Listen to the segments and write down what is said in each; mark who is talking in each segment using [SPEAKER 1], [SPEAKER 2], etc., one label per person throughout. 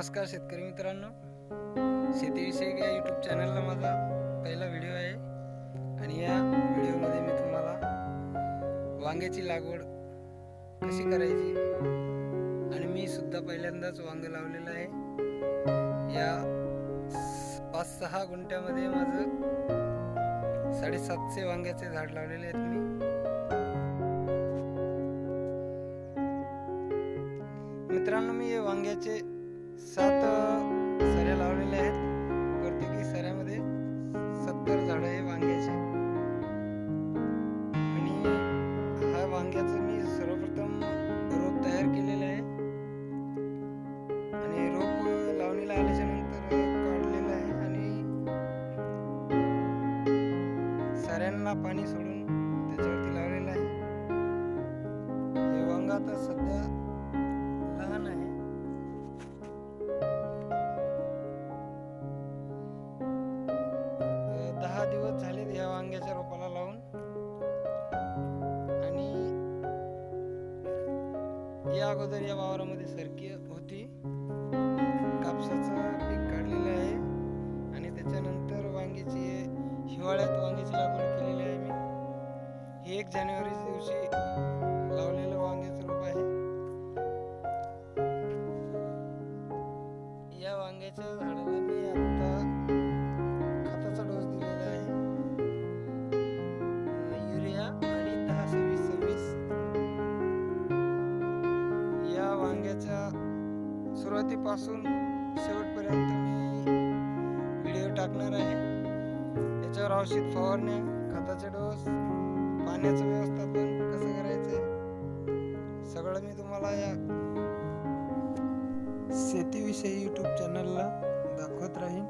[SPEAKER 1] नमस्कार शेतकरी मित्रांनो. शेतीविषयक या यूट्यूब चॅनलला माझा पहिला व्हिडिओ आहे. आणि या व्हिडिओमध्ये मी तुम्हाला वांग्याची लागवड कशी करायची आणि मी सुद्धा पहिल्यांदाच वांग लावलेलं आहे. या पाच सहा गुंठ्यामध्ये माझं साडेसातशे वांग्याचे झाड लावलेले आहेत मी. मित्रांनो मी हे वांग्याचे सात सऱ्या लावलेल्या आहेत. प्रत्येकी सऱ्यामध्ये सत्तर झाडं आहे वांग्याचे आणि हा वांग्याचं मी सर्वप्रथम रोप तयार केलेलं आहे. आणि रोप लावणीला आल्याच्यानंतर काढलेलं आहे. आणि सऱ्यांना पाणी सोडून त्याच्यावरती लावलेलं आहे. हे वांग आता वांग्याच्या रोपाला लावून आणि या अगोदर या वावरामध्ये सरकी होती. कापसाचं पीक काढलेलं आहे आणि त्याच्यानंतर वांग्याची हिवाळ्यात वांग्याची लागवड केलेली आहे मी. हे एक जानेवारीच्या दिवशी लावलेलं वांग्याचं रोप आहे. या वांग्याच्या झाडाला वांग्याच्या सुरुवातीपासून शेवटपर्यंत मी व्हिडिओ टाकणार आहे. त्याच्यावर औषध फवारणे खताचे डोस पाण्याचं व्यवस्थापन कसं करायचं सगळं मी तुम्हाला या शेतीविषयी यूट्यूब चॅनलला दाखवत राहीन.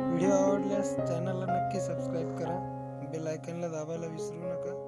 [SPEAKER 1] व्हिडिओ आवडल्यास चॅनलला नक्की सबस्क्राईब करा. बेल आयकनला दाबायला विसरू नका.